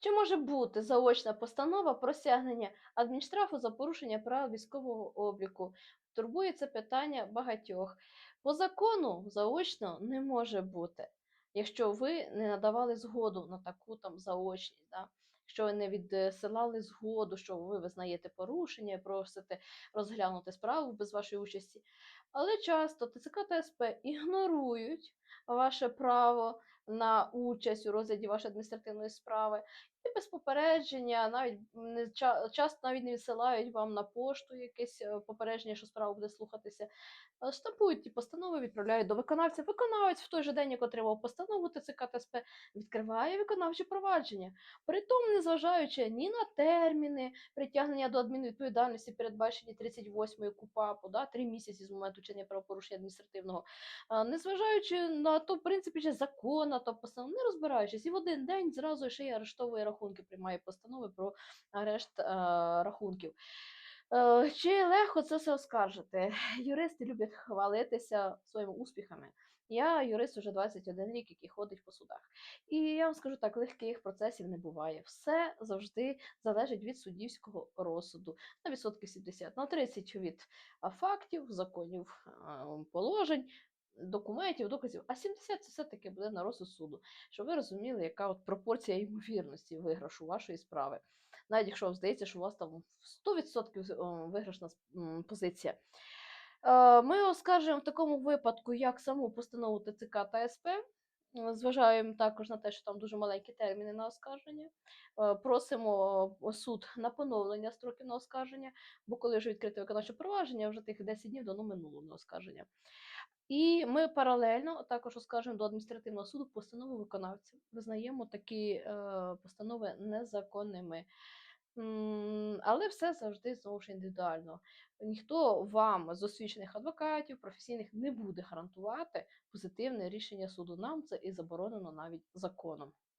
Чи може бути заочна постанова про стягнення адмінштрафу за порушення правил військового обліку? Турбує це питання багатьох. По закону заочно не може бути, якщо ви не надавали згоду на таку там заочність. Да? Якщо ви не відсилали згоду, що ви визнаєте порушення просите розглянути справу без вашої участі. Але часто ТЦК та СП ігнорують ваше право на участь у розгляді вашої адміністративної справи і без попередження, навіть не часто навіть не відсилають вам на пошту якесь е, попередження, що справа буде слухатися. Е, Штампують ті постанови, відправляють до виконавця. Виконавець в той же день, як отримав постанову ТЦК та СП, відкриває виконавче провадження. Притом, незважаючи ні на терміни притягнення до адмінвідповідальності, передбачені 38 КУПАПу, да, 3 місяці з моменту вчинення правопорушення адміністративного, незважаючи на то, в принципі, чи закон, то постанов, не розбираючись, і в один день зразу ще й арештовує рахунки, приймає постанови про арешт е, рахунків. Е, Чи легко це все оскаржити? Юристи люблять хвалитися своїми успіхами. Я юрист уже 21 рік, який ходить по судах. І я вам скажу так, легких процесів не буває. Все завжди залежить від суддівського розсуду. На відсотки 70, на 30 від фактів, законів, положень, документів, доказів, а 70 це все-таки буде на розсуд суду. Щоб ви розуміли, яка от пропорція ймовірності виграшу вашої справи. Навіть якщо вам здається, що у вас там 100% виграшна позиція. Е, Ми оскаржуємо в такому випадку як саму постанову ТЦК та СП. Е, Зважаємо також на те, що там дуже маленькі терміни на оскарження. Е, Просимо е, суд на поновлення строків на оскарження, бо коли вже відкрите виконавче провадження, вже тих 10 днів давно минуло на оскарження. І ми паралельно також оскаржуємо до адміністративного суду постанову виконавця. Визнаємо такі постанови незаконними. Але все завжди знову ж індивідуально. Ніхто вам з освічених адвокатів, професійних не буде гарантувати позитивне рішення суду. Нам це і заборонено навіть законом.